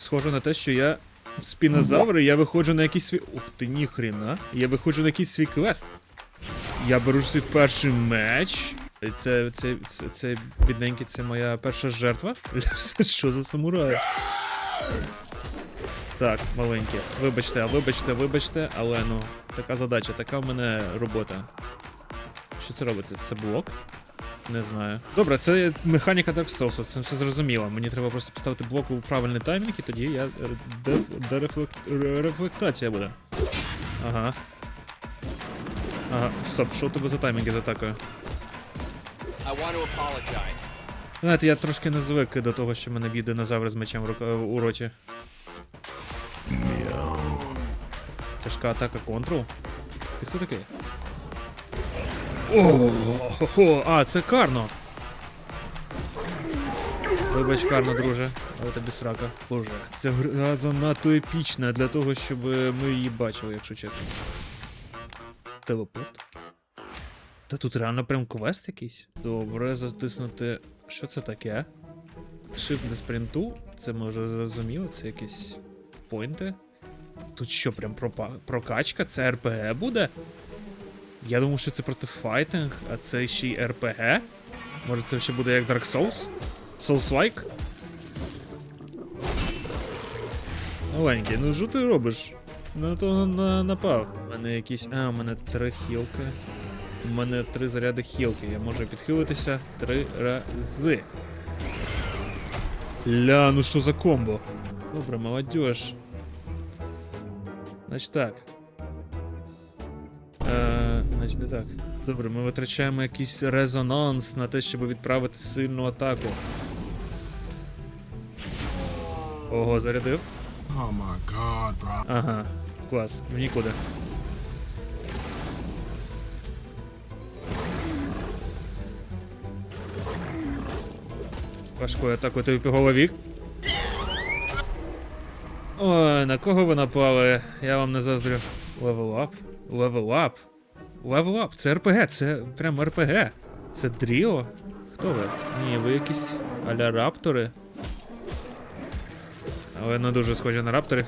схоже на те, що я спінозавр, і я виходжу на якийсь свій. Ух ти, ніхрена. Я виходжу на якийсь свій квест. Я беру свій перший меч. Це, це, це, це бідненький, це моя перша жертва. Що за самурай? Так, маленькі. Вибачте, вибачте, вибачте, але ну, така задача, така в мене робота. Що це робиться? Це блок? Не знаю. Добре, це механіка Dark Souls, це все зрозуміло. Мені треба просто поставити блок у правильний таймінг, і тоді я. е, Деф, дерефлект, рефлектація буде. Ага. Ага, стоп, що у тебе за таймінги з атакою? I want to apologize. Знаєте, я трошки не звик до того, що мене б'є динозавр з мечем в рука- у роті. Тяжка атака контрол. Ти хто такий? О, а, це Карно. Вибач, Карно, друже, але тобі срака. Боже, ця гра занадто епічна для того, щоб ми її бачили, якщо чесно. Телепорт? Та тут реально прям квест якийсь. Добре, затиснути. Що це таке? Shift до спринту. Це ми вже зрозуміли, це якісь поінти. Тут що, прям пропа- прокачка? Це РПГ буде? Я думав, що це проти файтинг, а це ще й РПГ? Може це ще буде як Dark Souls? Souls-like? Маленький, ну що ти робиш? На то на, напав. У мене якісь. А, у мене три хілки. У мене три заряди хілки. Я можу підхилитися три рази. Ля, ну що за комбо? Добре, молодіж. Значить так. Значить не так. Добре, ми витрачаємо якийсь резонанс на те, щоб відправити сильну атаку. Ого, зарядив. Oh my god, bro. Ага, клас, в нікуди. Важкою атакою тобі по голові. Ой, на кого ви напали? Я вам не заздрю. Левел ап? Левел ап, це РПГ, це прям РПГ. Це Дріо? Хто ви? Ні, ви якісь аля раптори. Але не дуже схожі на рапторів.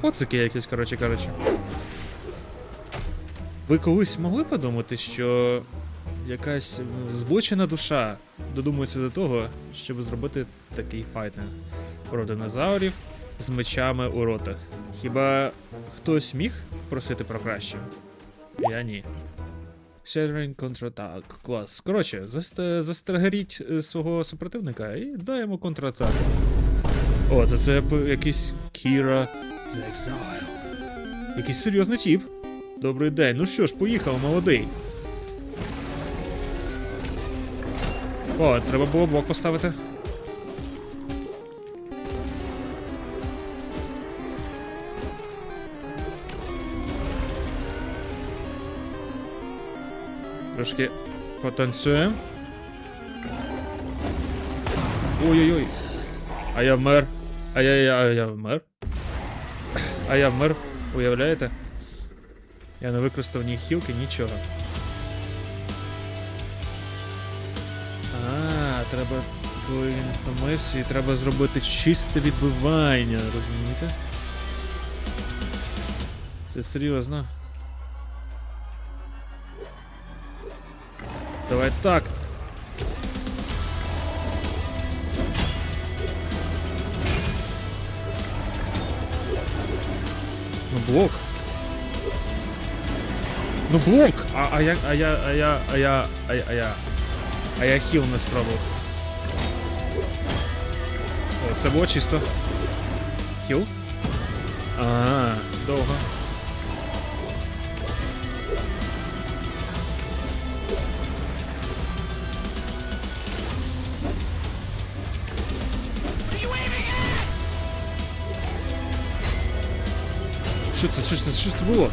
Поцики якісь, коротше кажучи. Ви колись могли подумати, що якась зблочена душа додумується до того, щоб зробити такий файтинг про динозаврів з мечами у ротах. Хіба хтось міг просити про краще? Я ні. Shattering контратак. Клас. Коротше, заст- застрагеріть е, свого супротивника і даємо контратаку. О, то це якийсь Кіра з Exile. Якийсь серйозний тіп. Добрий день. Ну що ж, поїхав, молодий. О, треба було блок поставити. Трошки потанцюємо. Ой-ой-ой. А я вмер. А я, я, а я вмер. А я вмер. Уявляєте? Я не використав ні хілки, нічого. А, треба. Коли він стомився, і треба зробити чисте відбивання, розумієте? Це серйозно. Давай так. Ну блок. Ну блок! А, а я, а я, а я, а я, а я, а я, а я хіл не спробував. О, це було чисто. Хіл? А, довго. Що це? Що це? Що це було?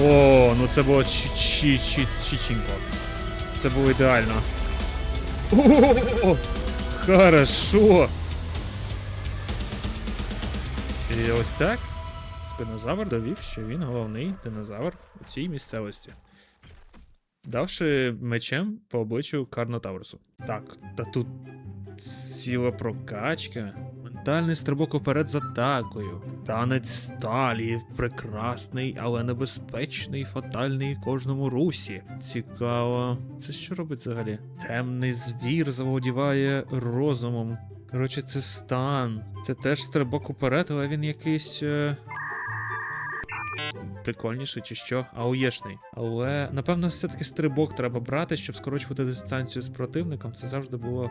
О, ну це було чі чі чі чіченько. Це було ідеально. О-о-о-о! Хорошо. Ось так. Спинозавр довів, що він головний динозавр у цій місцевості. Давши мечем по обличчю Карнотаврусу. Так, та тут ціла прокачка. Ментальний стрибок уперед з атакою. Танець сталі, прекрасний, але небезпечний, фатальний кожному русі. Цікаво. Це що робить взагалі? Темний звір заволодіває розумом. Коротше, це стан. Це теж стрибок уперед, але він якийсь. Е... Прикольніший чи що, ауєшний. Але напевно, все-таки стрибок треба брати, щоб скорочувати дистанцію з противником. Це завжди було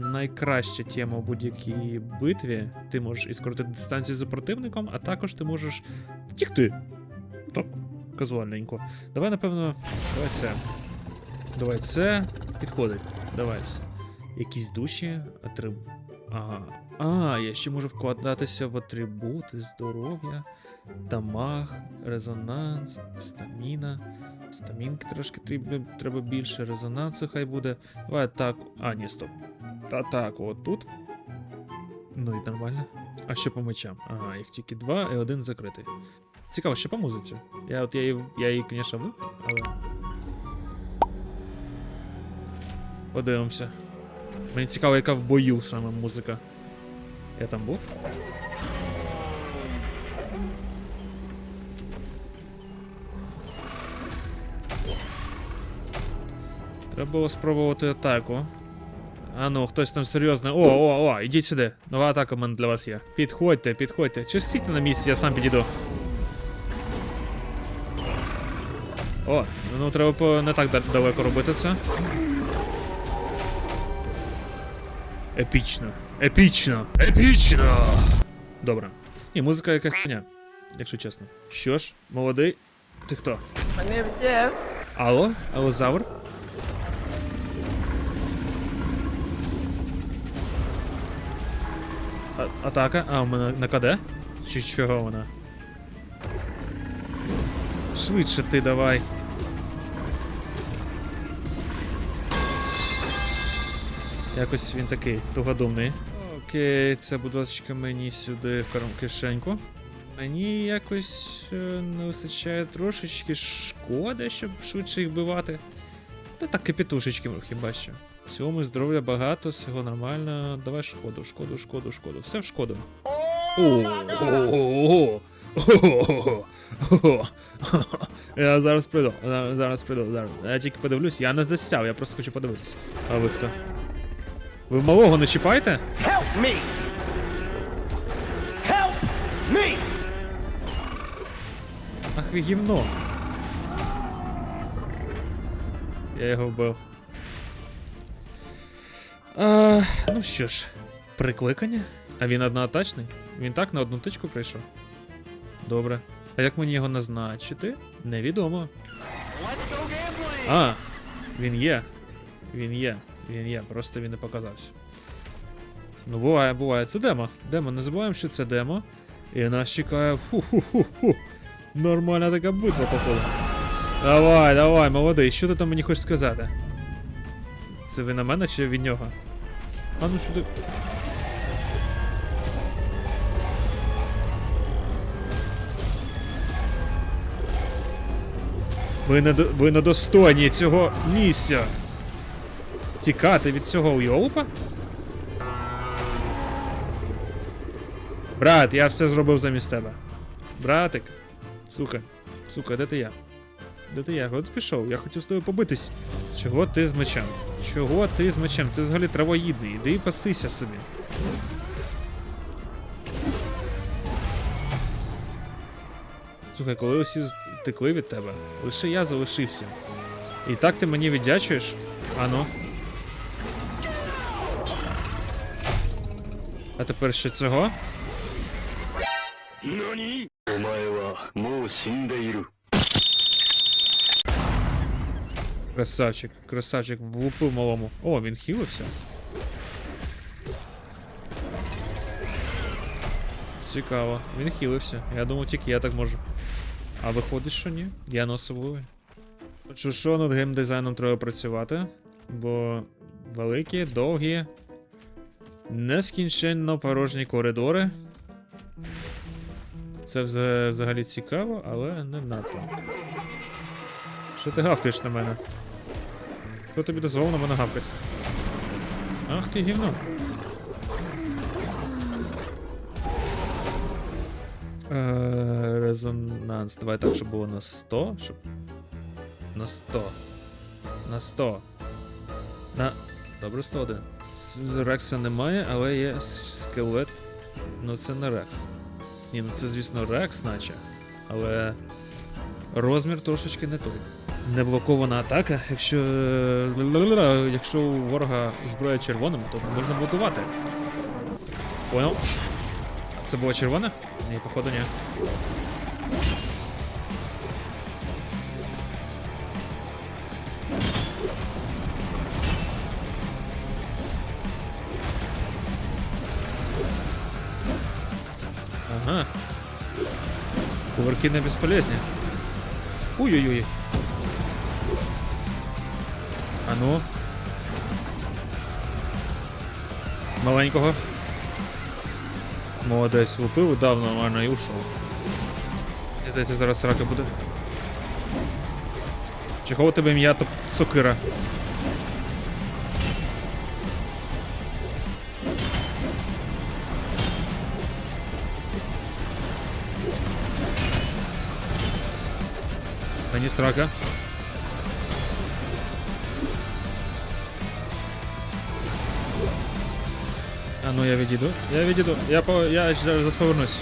найкраща тема у будь-якій битві. Ти можеш і скоротити дистанцію з противником, а також ти можеш втікти. Так, казуальненько. Давай, напевно, давай це. Давай це. Підходить. Давай. Якісь душі, атриб... Ага. А, я ще можу вкладатися в атрибути, здоров'я, дамаг, резонанс, стаміна. Стамінки трошки треба, треба більше, резонансу хай буде. Давай так. А, ні, стоп. Та так, от тут. Ну і нормально. А що по мечам? Ага, їх тільки два і один закритий. Цікаво, що по музиці. Я от я її, я її, звісно, але. Подивимося. Мені цікаво, яка в бою саме музика. Я там був? Треба було спробувати атаку. А ну, хтось там серйозний. О, о, о, ідіть сюди. Нова атака в мене для вас є. Підходьте, підходьте. Чи стійте на місці, я сам підійду. О, ну треба не так далеко робити це. Епічно. Епічно. Епічно. Добре. І музика якась хуйня, якщо чесно. Що ж, молодий. Ти хто? Мене вдів. Алло? Алозавр? А, атака? А, у мене на КД? Чи чого вона? Швидше ти давай. Якось він такий тугодумний. Окей, це, будь ласка, мені сюди в кишеньку. Мені якось е, не вистачає трошечки шкоди, щоб швидше їх бивати. Та так капітушечки хіба що. Всього ми здоров'я багато, всього нормально. Давай шкоду, шкоду, шкоду, шкоду. Все в шкоду. Я зараз прийду, зараз прийду, зараз. Я тільки подивлюсь, я не засяв, я просто хочу подивитися. А ви хто? Ви малого не чіпаєте? Help me! Help me! Ах ви гімно. Я його вбив. А, ну що ж, прикликання? А він одноатачний? Він так на одну тичку прийшов? Добре. А як мені його назначити? Невідомо. А, він є. Він є. Він є, просто він не показався. Ну, буває, буває. Це демо. Демо, не забуваємо, що це демо. І нас чекає. Фу-ху-ху-ху. Нормальна така битва, походу. Давай, давай, молодий, що ти там мені хочеш сказати? Це ви на мене чи від нього? А ну сюди. Ви не, ви недостойні цього місця. Тікати від цього уйолупа? Брат, я все зробив замість тебе. Братик. Сука. Сука, де ти я? Де ти я? Ти пішов? Я хотів з тобою побитись. Чого ти з мечем? Чого ти з мечем? Ти взагалі травоїдний. Іди і пасися собі. Слухай, коли усі втекли від тебе, лише я залишився. І так ти мені віддячуєш? Ану. А тепер ще цього. Красавчик, красавчик, влупив малому. О, він хілився. Цікаво, він хілився. Я думав, тільки я так можу. А виходить, що ні. Я не особливий. Отже, що над геймдизайном треба працювати, бо великі, довгі, Нескінченно порожні коридори. Це взагалі цікаво, але не надто. Що ти гавкаєш на мене? Хто тобі дозволив на мене гавкати? Ах ти гівно. Е, резонанс. Давай так, щоб було на 100. Щоб... На 100. На 100. На. Добре, 101. Рекса немає, але є скелет. Ну це не Рекс. Ні, ну це, звісно, Рекс, наче. Але розмір трошечки не той. Неблокована атака. Якщо. Якщо у ворога зброя червоним, то можна блокувати. Понял? Це було червоне? Ні, походу, ні. Кувырки не бесполезні. Ой-ой-ой. А ну. Маленького. Молодець, лупив, дав нормально і ушов. Мені здається, зараз срака буде. Чого у тебе ім'я то сокира? Мені срака. А ну я відійду. Я відійду. Я по. я зараз повернусь.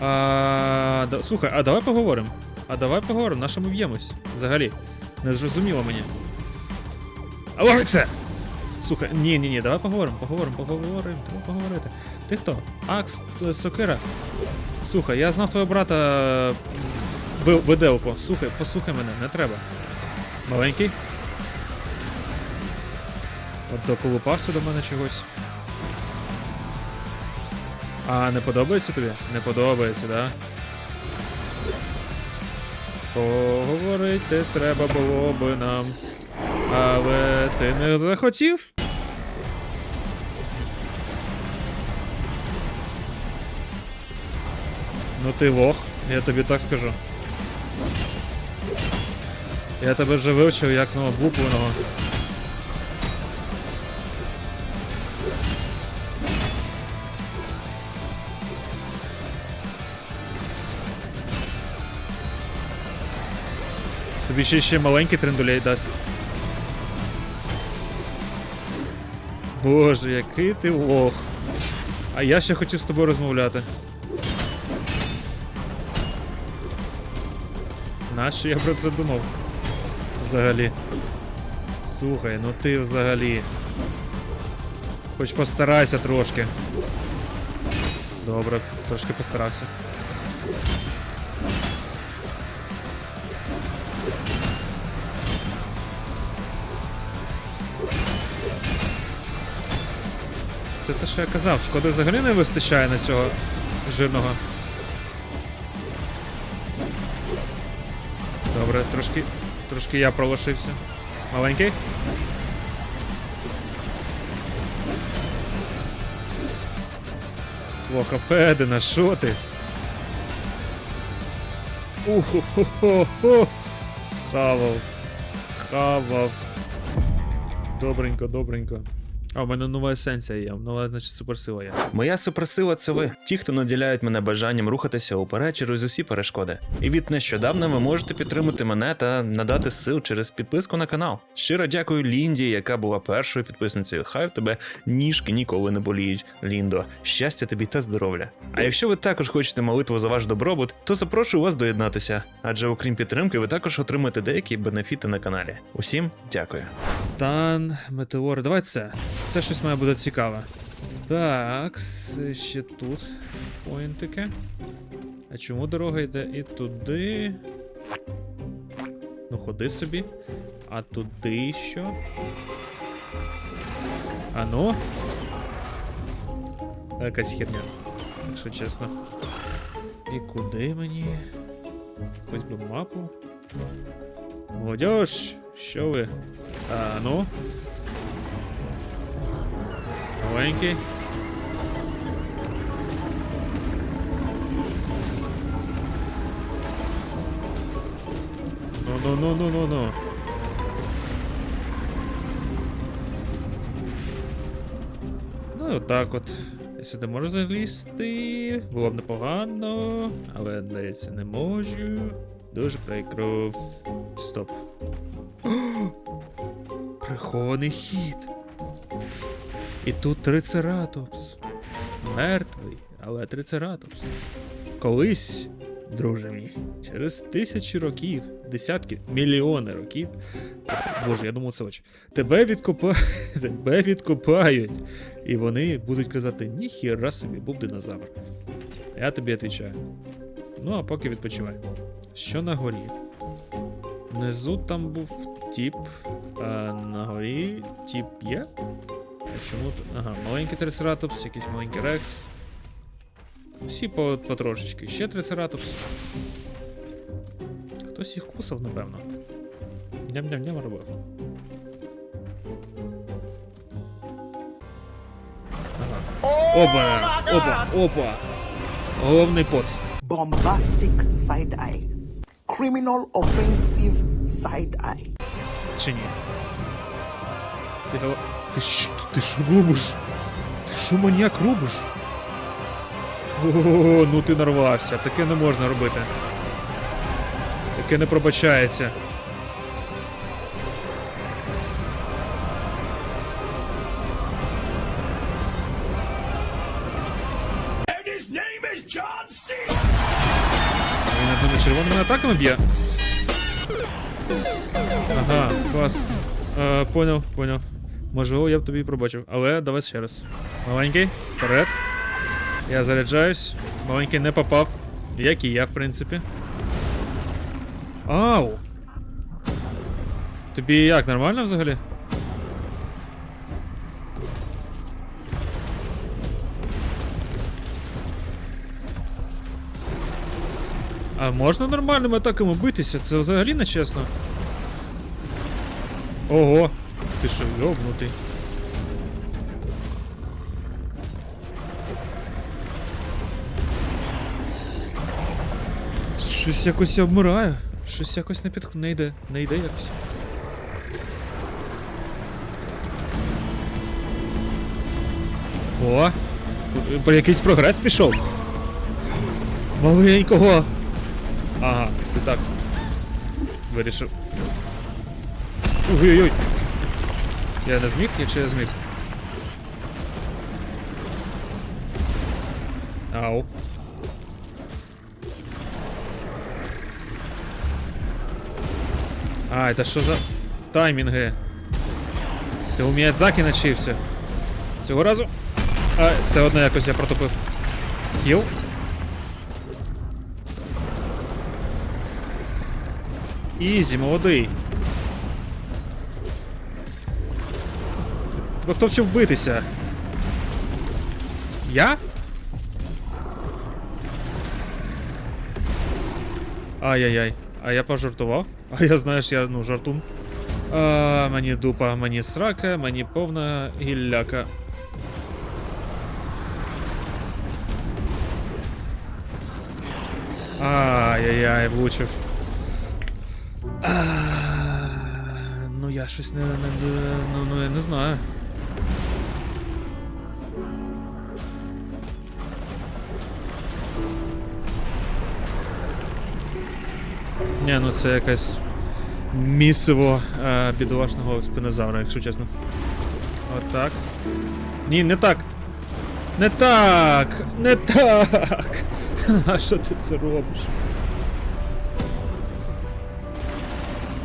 А, да, слухай, а давай поговоримо. А давай поговоримо, на що ми б'ємось? Взагалі. Не зрозуміло мені. Алло, це! Слухай, ні, ні, ні, давай поговоримо, поговоримо, поговоримо, треба поговорити. Ти хто? Акс, Сокира. Слухай, я знав твого брата виделку. Слухай, послухай мене, не треба. Маленький. От доколупався до мене чогось. А не подобається тобі? Не подобається, да? Поговорити треба було би нам. Але ти не захотів? Ну ти лох, я тобі так скажу. Я тебе вже вивчив як облупленого. Тобі ще ще маленький трендулей дасть. Боже, який ти лох. А я ще хотів з тобою розмовляти. Нащо я про це думав? Взагалі. Слухай, ну ти взагалі. Хоч постарайся трошки. Добре, трошки постарався. Це те, що я казав, шкоди взагалі не вистачає на цього жирного. Добре, трошки. Трошки я пролошився. Маленький? Лохопедина, що ти? Уху-ху-ху-ху. Схавав. Схавав. Добренько, добренько. А, у мене нова есенція є, нова, значить, суперсила є. Моя суперсила це ви, ті, хто наділяють мене бажанням рухатися уперед через усі перешкоди. І від нещодавна ви можете підтримати мене та надати сил через підписку на канал. Щиро дякую Лінді, яка була першою підписницею. Хай в тебе ніжки ніколи не боліють. Ліндо, щастя тобі та здоров'я. А якщо ви також хочете молитву за ваш добробут, то запрошую вас доєднатися, адже окрім підтримки, ви також отримаєте деякі бенефіти на каналі. Усім дякую. Стан метеори. Давай це. Це щось має бути цікаве. Так, ще тут поінтики. А чому дорога йде і туди? Ну, ходи собі. А туди що? А ну? Якась херня, якщо чесно. І куди мені? Якусь би мапу. Молодіж, що ви? А, ну. Маленький. Ну, ну, отак от. Я сюди можу залізти. Було б непогано, але здається, не можу. Дуже прикро. Стоп. Прихований хід. І тут трицератопс. Мертвий, але трицератопс. Колись, друже мій, через тисячі років, десятки, мільйони років. Боже, я думав, це очі. Тебе відкопають, тебе відкопають. І вони будуть казати, ніхіра собі, був динозавр. Я тобі відповідаю. Ну, а поки відпочивай. Що на горі? Внизу там був тіп, а на горі тіп є? Чому? Ага, маленький трицератопс, якийсь маленький рекс. Всі по, потрошечки. Ще трицератопс. Хтось їх кусав, напевно. Ням-ням-ням робив. Ага. Опа! Опа! Опа! Головний поц. bombastic side eye, criminal offensive side eye. Чи ні? Ти. Ти що, ти що робиш? Ти що маніяк робиш? О, ну ти нарвався. Таке не можна робити. Таке не пробачається. Він над ними червоними атаками б'є. Ага, клас. Е, поняв, поняв. Можливо, я б тобі пробачив. Але давай ще раз. Маленький, вперед. Я заряджаюсь. Маленький не попав. Як і я, в принципі. Ау! Тобі як, нормально взагалі? А можна нормальними атаками битися? Це взагалі не чесно. Ого! Ти що, йобнутий? Щось якось я вмираю. Щось якось не підх... не йде. Не йде якось. О! Про якийсь прогрес пішов. Маленького. Ага, ти так. Вирішив. Ой-ой-ой. Я не зміг, якщо я зміг. Ау. А, это що за таймінги? Ти у Міядзакі навчився. Цього разу. А, все одно якось я протопив. Хіл? Ізі, молодий. Тебе хто вчив битися? Я? Ай-яй-яй. А я пожартував? А я знаєш, я ну жартун. А, мені дупа, мені срака, мені повна гілляка. Ай-яй-яй, влучив. А, ну я щось не, не, не, ну, ну, не знаю. Ні, ну це якась місиво е, бідолашного спинозавра, якщо чесно. От. Ні, не так. Не так! Не так! А що ти це робиш?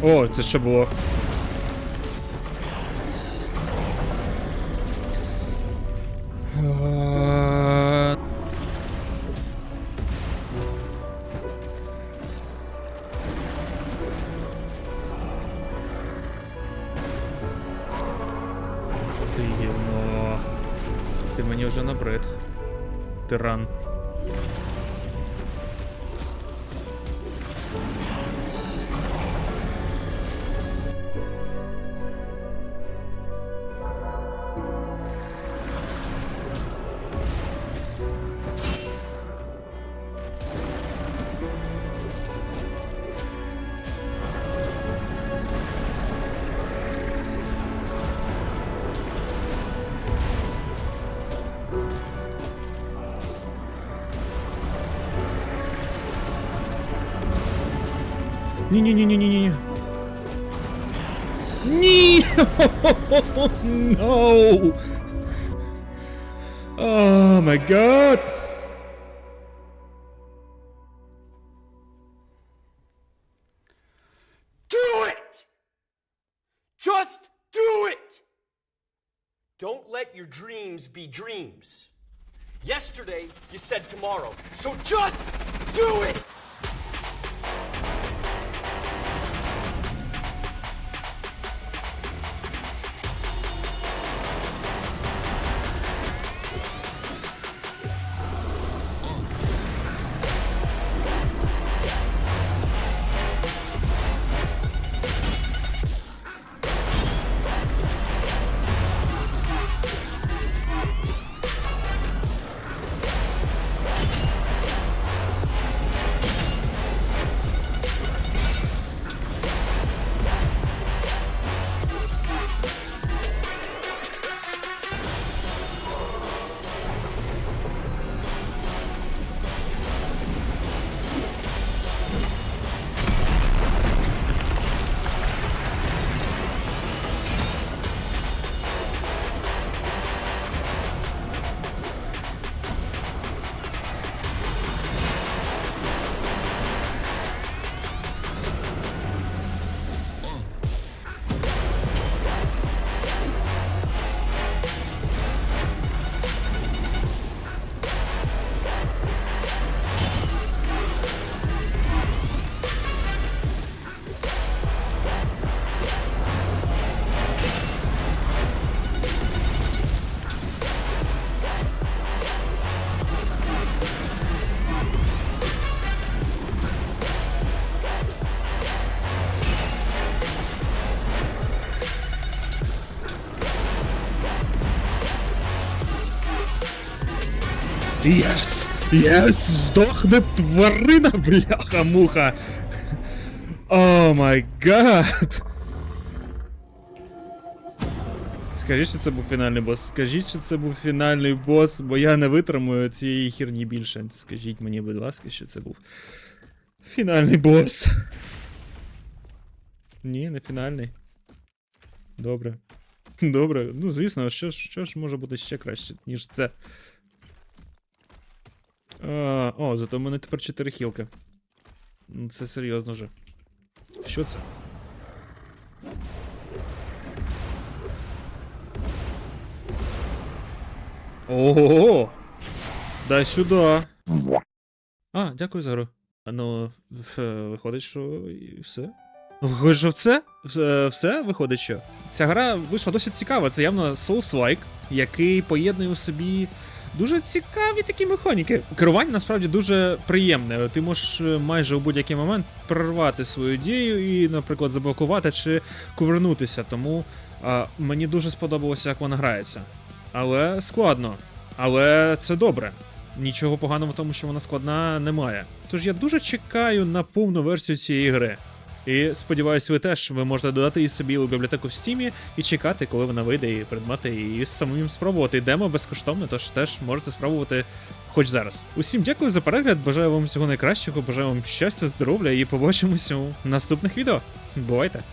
О, це що було? Гівно. Ти мені вже набрид. Тиран. Ні-ні-ні-ні-ні. Ні! No! О май гад! Do it! Just do it! Don't let your dreams be dreams. Yesterday, you said tomorrow, so just do it! Єс! Єс! Здохне тварина, бляха-муха! О май гад! Скажіть, що це був фінальний бос. Скажіть, що це був фінальний бос, бо я не витримую цієї херні більше. Скажіть мені, будь ласка, що це був фінальний бос. Ні, не фінальний. Добре. Добре. Ну, звісно, що ж, що ж може бути ще краще, ніж це. А, о, зато в мене тепер 4 хілки. Ну, Це серйозно вже. Що це? Ого! Дай сюди. А, дякую за гру. А Ну, виходить, що і все. Що все? Все, все виходить, що? Ця гра вийшла досить цікава. Це явно Souls-like, який поєднує у собі дуже цікаві такі механіки. Керування насправді дуже приємне. Ти можеш е, майже у будь-який момент прервати свою дію і, наприклад, заблокувати чи повернутися. Тому а, мені дуже сподобалося, як вона грається. Але складно. Але це добре. Нічого поганого в тому, що вона складна, немає. Тож я дуже чекаю на повну версію цієї гри. І сподіваюся, ви теж ви можете додати її собі у бібліотеку в Стімі і чекати, коли вона вийде, і придбати її самим спробувати. Демо безкоштовно, тож теж можете спробувати хоч зараз. Усім дякую за перегляд. Бажаю вам всього найкращого, бажаю вам щастя, здоров'я і побачимося у наступних відео. Бувайте!